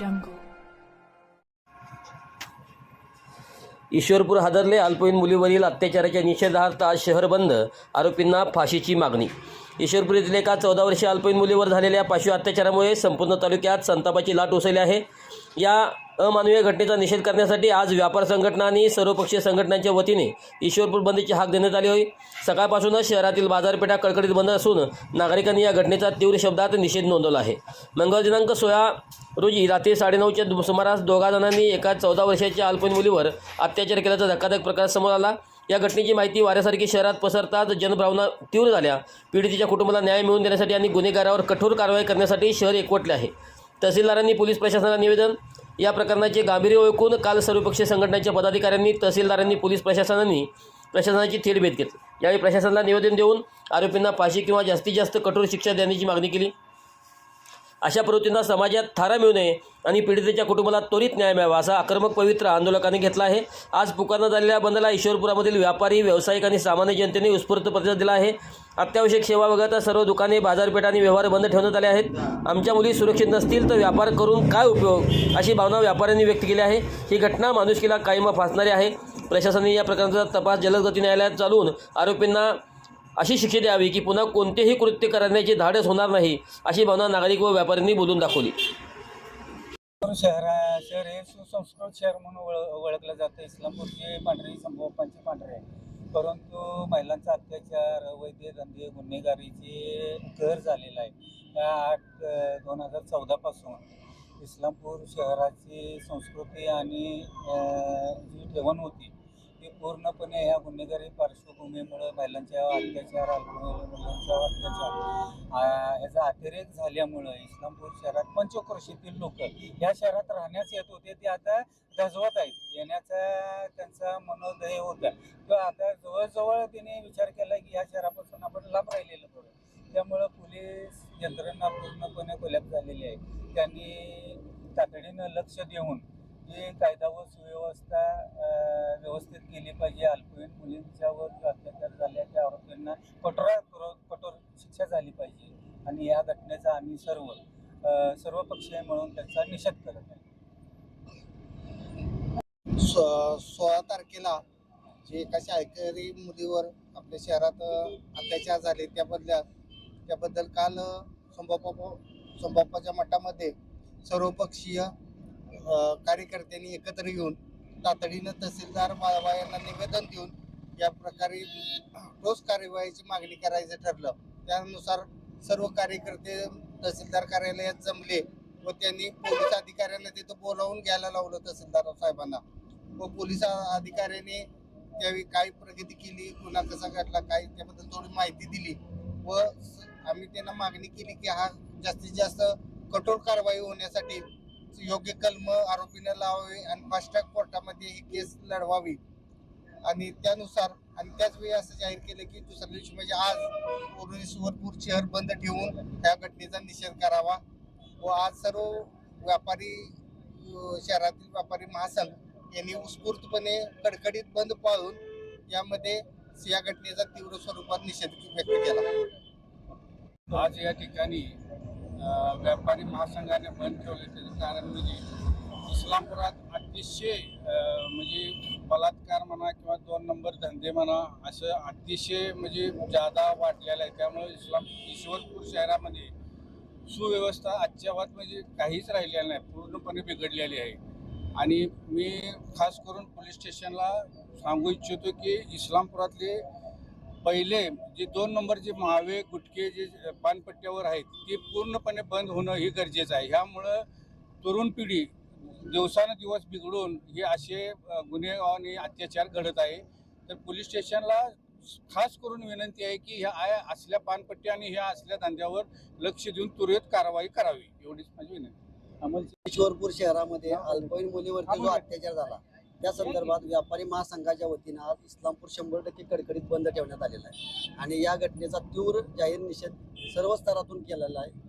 jungle. Ishwarpur हादरले अल्पवयीन मुलीवरील अत्याचाराच्या निषेधार्थ आज शहर बंद आरोपींना फाशीची मागणी. ईश्वरपूर येथील एका चौदा वर्षीय अल्पवयीन मुलीवर झालेल्या पाशवी अत्याचारामुळे संपूर्ण तालुक्यात संतापाची लाट उसळली आहे. या अमानवीय घटनेचा निषेध करण्यासाठी आज व्यापार संघटना आणि सर्वपक्षीय संघटनांच्या वतीने ईश्वरपूर बंदीची हाक देण्यात आली होती. सकाळपासूनच शहरातील बाजारपेठा कडकडीत बंद असून नागरिकांनी या घटनेचा तीव्र शब्दात निषेध नोंदवला आहे. मंगळ दिनांक सोळा रोजी रात्री साडेनऊच्या दु- सुमारास दोघा जणांनी एका चौदा वर्षाच्या अल्पवयीन मुलीवर अत्याचार केल्याचा धक्कादायक प्रकार समोर आला. या घटनेची माहिती वाऱ्यासारखी शहरात पसरताच जनभावना तीव्र झाल्या. पीडितीच्या कुटुंबाला न्याय मिळवून देण्यासाठी आणि गुन्हेगारावर कठोर कारवाई करण्यासाठी शहर एकवटले आहे. तहसीलदारांनी पोलीस प्रशासनाला निवेदन. या प्रकरणाचे गांभीर्य ओळखून काल सर्वपक्षीय संघटनेच्या पदाधिकाऱ्यांनी तहसीलदारांनी पोलीस प्रशासनाने प्रशासनाची थेट भेट घेतली. यावेळी प्रशासनाला निवेदन देऊन आरोपींना फाशी किंवा जास्तीत जास्त कठोर शिक्षा देण्याची मागणी केली. अशा प्रवृत्तींना समाजात थारा मिळू नये आणि पीडितेच्या कुटुंबाला त्वरित न्याय मिळावा असा आक्रमक पवित्र आंदोलकांनी घेतला आहे. आज पुकारण्यात आलेल्या बंदला ईश्वरपुरामधील व्यापारी व्यावसायिक आणि सामान्य जनतेने उत्स्फूर्त प्रतिसाद दिला आहे. अत्यावश्यक सेवा वगळता सर्व दुकाने बाजारपेठा आणि व्यवहार बंद ठेवण्यात आले आहेत. आमच्या मुली सुरक्षित नसतील तर व्यापार करून काय उपयोग? अशी भावना व्यापाऱ्यांनी व्यक्त केली आहे. ही घटना माणुसकीला कायम फासणारी आहे. प्रशासनाने या प्रकरणाचा तपास जलद गती न्यायालयात चालवून आरोपींना अशी शिक्षा द्यावी की पुन्हा कोणतेही कृत्य करण्याची धाडस होणार नाही अशी भावना नागरिक व व्यापाऱ्यांनी बोलून दाखवली. शहर शहर हे सुसंस्कृत शहर म्हणून ओळख ओळखलं जातं. इस्लामपूरचे पांढरे संभोपांचे पांढरे. परंतु महिलांचा अत्याचार वैद्य धंदे गुन्हेगारीचे घर झालेलं आहे. या आठ दोन हजार चौदापासून इस्लामपूर शहराची संस्कृती आणि जी ठेवण होती की पूर्णपणे ह्या गुन्हेगारी पार्श्वभूमीमुळे महिलांच्या अत्याचार मुलांच्या अत्याचार याचा ह्याचा अतिरेक झाल्यामुळं इस्लामपूर शहरात पंचक्रोशीतील लोक या शहरात राहण्यास येत होते ते आता धजवत आहेत. येण्याचा त्यांचा मनोदय होता. तो आता जवळजवळ तिने विचार केला की या शहरापासून आपण लांब राहिलेलं बरं त्यामुळं पोलीस यंत्रणा पूर्णपणे कोलॅप झालेली आहे. त्यांनी तातडीनं लक्ष देऊन ही कायदा व सुव्यवस्था व्यवस्थित केली पाहिजे अल्पवयीन मुलींच्यावर जो अत्याचार झाले त्या आरोपींना कठोर कठोर शिक्षा झाली पाहिजे. आणि या घटनेचा आम्ही सर्व सर्व पक्षीय म्हणून त्याचा निषेध करत आहे. सो- सोळा तारखेला जे एका शाळकरी मुलीवर आपल्या शहरात अत्याचार झाले त्याबद्दल त्याबद्दल काल अ, संभापा संभापाच्या मठामध्ये सर्वपक्षीय कार्यकर्त्यांनी एकत्र येऊन तातडीनं तहसीलदार बाळाबा यांना निवेदन देऊन या प्रकारे ठोस कार्यवाहीची मागणी करायचं ठरलं. त्यानुसार सर्व कार्यकर्ते तहसीलदार कार्यालयात जमले व त्यांनी पोलीस अधिकाऱ्यांना तिथं बोलावून घ्यायला लावलं तहसीलदार साहेबांना. व पोलीस अधिकाऱ्याने त्यावेळी काय प्रगती केली गुन्हा कसा घडला काय त्याबद्दल थोडी माहिती दिली व आम्ही त्यांना मागणी केली की हा जास्तीत जास्त कठोर कारवाई होण्यासाठी योग्य कलम आरोपीनं लावावे आणि फास्ट ट्रॅक कोर्टामध्ये ही केस लढवावी. आणि त्यानुसार आणि त्याच वेळी असं जाहीर केलं की दुसऱ्या दिवशी म्हणजे आज पूर्ण सुवरपूर शहर बंद ठेवून त्या घटनेचा निषेध करावा व आज सर्व व्यापारी शहरातील व्यापारी महासंघ यांनी उत्स्फूर्तपणे कडकडीत बंद पाळून यामध्ये या घटनेचा तीव्र स्वरूपात निषेध व्यक्त केला. आज या ठिकाणी व्यापारी महासंघाने बंद ठेवले त्याचं कारण म्हणजे इस्लामपुरात अतिशय म्हणजे बलात्कार म्हणा किंवा दोन नंबर धंदे म्हणा असं अतिशय म्हणजे जादा वाढलेलं आहे. त्यामुळे इस्लाम ईश्वरपूर शहरामध्ये सुव्यवस्था आजच्या वाद म्हणजे काहीच राहिलेलं नाही. पूर्णपणे बिघडलेली आहे. आणि मी खास करून पोलीस स्टेशनला सांगू इच्छितो की इस्लामपुरातले पहिले जे दोन नंबर जे मावे गुटके जे पानपट्ट्यावर आहेत ते पूर्णपणे बंद होणं हे गरजेचं आहे. ह्यामुळं तरुण पिढी दिवसानं दिवस बिघडून हे असे गुन्हे आणि अत्याचार घडत आहे. तर पोलीस स्टेशनला खास करून विनंती आहे की ह्या आया असल्या पानपट्ट्या आणि ह्या असल्या धंद्यावर लक्ष देऊन त्वरित कारवाई करावी. एवढीच माझी विनंती. अमोल शहरामध्ये अल्पवयीन मुलीवरती जो अत्याचार झाला त्या संदर्भात व्यापारी महासंघाच्या वतीनं आज इस्लामपूर शंभर टक्के कडकडीत बंद ठेवण्यात आलेला आहे. आणि या घटनेचा तीव्र जाहीर निषेध सर्व स्तरातून केलेला आहे.